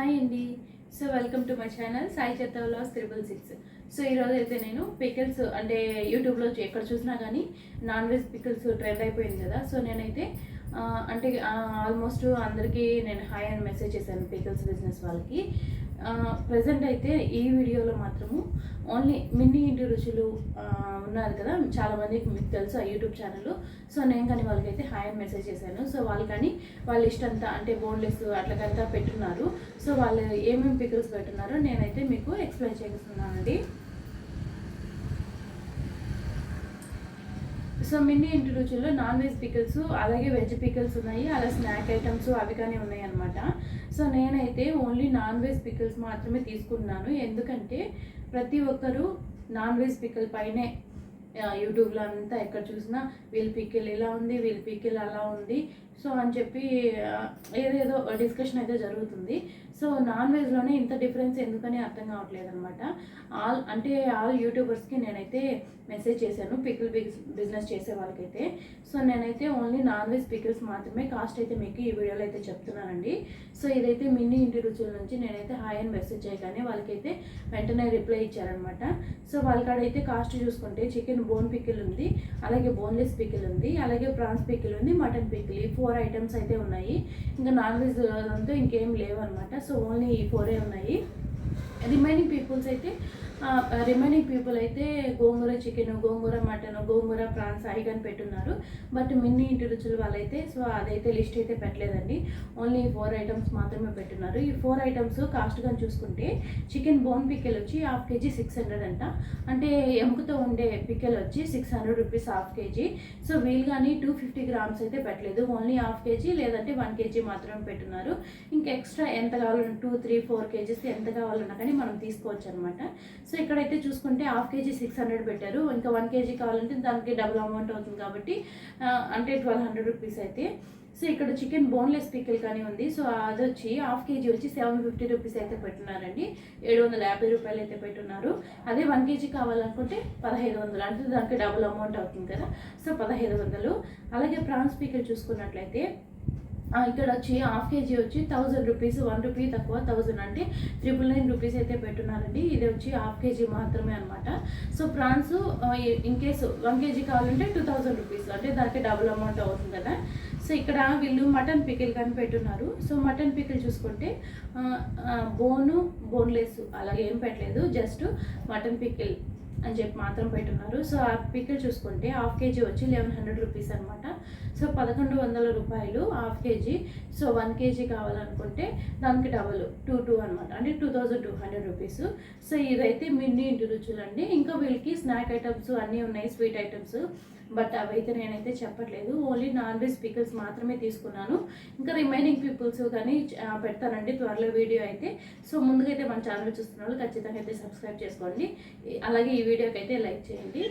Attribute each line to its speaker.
Speaker 1: Hi అండి. So welcome to my channel Sai చెత్త vlogs triple six. So ఈరోజు అయితే నేను పికిల్స్ అంటే యూట్యూబ్లో ఎక్కడ చూసినా కానీ నాన్ వెజ్ పికిల్స్ ట్రెండ్ అయిపోయింది కదా. సో నేనైతే అంటే ఆల్మోస్ట్ అందరికీ నేను హాయ్ అని మెసేజ్ చేశాను పికిల్స్ బిజినెస్ వాళ్ళకి. ప్రజెంట్ అయితే ఈ వీడియోలో మాత్రము ఓన్లీ మినీ ఇంటి రుచులు ఉన్నారు కదా. చాలా మందికి మీకు తెలుసు ఆ యూట్యూబ్ ఛానల్ సో నేను కానీ వాళ్ళకైతే హాయ్ అని మెసేజ్ చేశాను. సో వాళ్ళు కానీ వాళ్ళ ఇష్టంతా అంటే బోన్లెస్ అట్లకంతా పెట్టున్నారు. సో వాళ్ళు ఏమేమి పికిల్స్ పెట్టున్నారో నేనైతే మీకు ఎక్స్ప్లెయిన్ చేస్తున్నానండి. సో మినీ ఇంటి రుచుల్లో నాన్ వెజ్ పికిల్స్ అలాగే వెజ్ పికిల్స్ ఉన్నాయి. అలా స్నాక్ ఐటమ్స్ అవి కానీ ఉన్నాయి అనమాట సో నేనైతే ఓన్లీ నాన్ వెజ్ పికిల్స్ మాత్రమే తీసుకున్నాను ఎందుకంటే ప్రతి ఒక్కరూ నాన్ వెజ్ పికిల్ పైనే యూట్యూబ్లో అంతా ఎక్కడ చూసినా వీళ్ళ పికిల్ ఇలా ఉంది వీళ్ళ పికిల్ అలా ఉంది. సో అని చెప్పి ఏదేదో డిస్కషన్ అయితే జరుగుతుంది. సో నాన్ వెజ్లోనే ఇంత డిఫరెన్స్ ఎందుకని అర్థం కావట్లేదు అనమాట ఆల్ అంటే ఆల్ యూట్యూబర్స్కి నేనైతే మెసేజ్ చేశాను పికిల్ బిజినెస్ చేసే వాళ్ళకైతే. సో నేనైతే ఓన్లీ నాన్ వెజ్ పికిల్స్ మాత్రమే కాస్ట్ అయితే మీకు ఈ వీడియోలో అయితే చెప్తున్నానండి. సో ఇదైతే మినీ ఇంటి రుచుల నుంచి నేనైతే హాయ్ అని మెసేజ్ చేయగానే వాళ్ళకైతే వెంటనే రిప్లై ఇచ్చారనమాట సో వాళ్ళకాడైతే కాస్ట్ చూసుకుంటే చికెన్ బోన్ పికిల్ ఉంది అలాగే బోన్లెస్ పికిల్ ఉంది అలాగే ప్రాన్స్ పికిల్ ఉంది మటన్ పికిల్ ఈ ఫోర్ ఐటమ్స్ అయితే ఉన్నాయి. ఇంకా నాన్ వెజ్ అంతా ఇంకేం లేవు అనమాట సో ఓన్లీ ఈ ఫోరే ఉన్నాయి. రిమైనింగ్ పీపుల్స్ అయితే రిమైనింగ్ పీపుల్ అయితే gongura chicken gongura mutton gongura prawns అవి కానీ పెట్టున్నారు. బట్ మిన్ని ఇంటి రుచులు వాళ్ళైతే సో అదైతే లిస్ట్ అయితే పెట్టలేదండి. ఓన్లీ ఫోర్ ఐటమ్స్ మాత్రమే పెట్టున్నారు. ఈ ఫోర్ ఐటమ్స్ కాస్ట్గా చూసుకుంటే చికెన్ బోన్ పిక్కెల్ వచ్చి హాఫ్ కేజీ సిక్స్ హండ్రెడ్ అంట. అంటే ఎముకతో ఉండే పిక్కెల్ వచ్చి six hundred rupees half KG so wheel కానీ టూ ఫిఫ్టీ గ్రామ్స్ అయితే పెట్టలేదు. ఓన్లీ హాఫ్ కేజీ లేదంటే వన్ కేజీ మాత్రమే పెట్టున్నారు. ఇంకా ఎక్స్ట్రా ఎంత కావాలన్నా టూ త్రీ ఫోర్ కేజీస్ ఎంత కావాలన్నా కానీ మనం తీసుకోవచ్చు అనమాట సో ఇక్కడైతే చూసుకుంటే హాఫ్ కేజీ సిక్స్ హండ్రెడ్ పెట్టారు. ఇంకా వన్ కేజీ కావాలంటే దానికి డబుల్ అమౌంట్ అవుతుంది కాబట్టి అంటే ట్వెల్వ్ హండ్రెడ్ రూపీస్ అయితే. సో ఇక్కడ చికెన్ బోన్లెస్ పికిల్ కానీ ఉంది. సో అది వచ్చి హాఫ్ కేజీ వచ్చి సెవెన్ ఫిఫ్టీ రూపీస్ అయితే పెట్టున్నారండి. ఏడు వందల యాభై రూపాయలు అయితే పెట్టున్నారు. అదే వన్ కేజీ కావాలనుకుంటే పదహైదు వందలు. అంటే దానికి డబుల్ అమౌంట్ అవుతుంది కదా. సో పదహైదు వందలు. అలాగే ప్రాన్స్ పికిల్ చూసుకున్నట్లయితే ఇక్కడ వచ్చి హాఫ్ కేజీ వచ్చి థౌజండ్ రూపీస్ వన్ రూపీ తక్కువ థౌజండ్ అంటే త్రిపుల్ నైన్ రూపీస్ అయితే పెట్టున్నారండి. ఇది వచ్చి హాఫ్ కేజీ మాత్రమే అనమాట so prawns in case one KG కావాలంటే టూ థౌజండ్ రూపీస్ అంటే దానికి డబుల్ అమౌంట్ అవుతుంది కదా. సో ఇక్కడ వీళ్ళు మటన్ పికిల్ కానీ పెట్టున్నారు. సో మటన్ పికిల్ చూసుకుంటే బోను బోన్లెస్ అలాగే ఏం పెట్టలేదు. జస్ట్ మటన్ పికిల్ అని చెప్పి మాత్రం పెట్టున్నారు. సో ఆ పికిల్ చూసుకుంటే హాఫ్ కేజీ వచ్చి లెవెన్ హండ్రెడ్ రూపీస్ అనమాట సో పదకొండు వందల రూపాయలు half KG. So one KG కావాలనుకుంటే దానికి డబల్ టూ టూ అనమాట అంటే two thousand two hundred rupees. So ఇదైతే మిన్నీ ఇంటి రుచులు అండి ఇంకా వీళ్ళకి స్నాక్ ఐటమ్స్ అన్నీ ఉన్నాయి స్వీట్ ఐటమ్స్. బట్ అవైతే నేనైతే చెప్పట్లేదు. ఓన్లీ నాన్ వెజ్ పికిల్స్ మాత్రమే తీసుకున్నాను. ఇంకా రిమైనింగ్ పీపుల్స్ కానీ పెడతానండి త్వరలో వీడియో అయితే. సో ముందుగా అయితే మన ఛానల్ చూస్తున్న వాళ్ళు ఖచ్చితంగా అయితే సబ్స్క్రైబ్ చేసుకోండి. అలాగే ఈ వీడియోకి అయితే లైక్ చేయండి.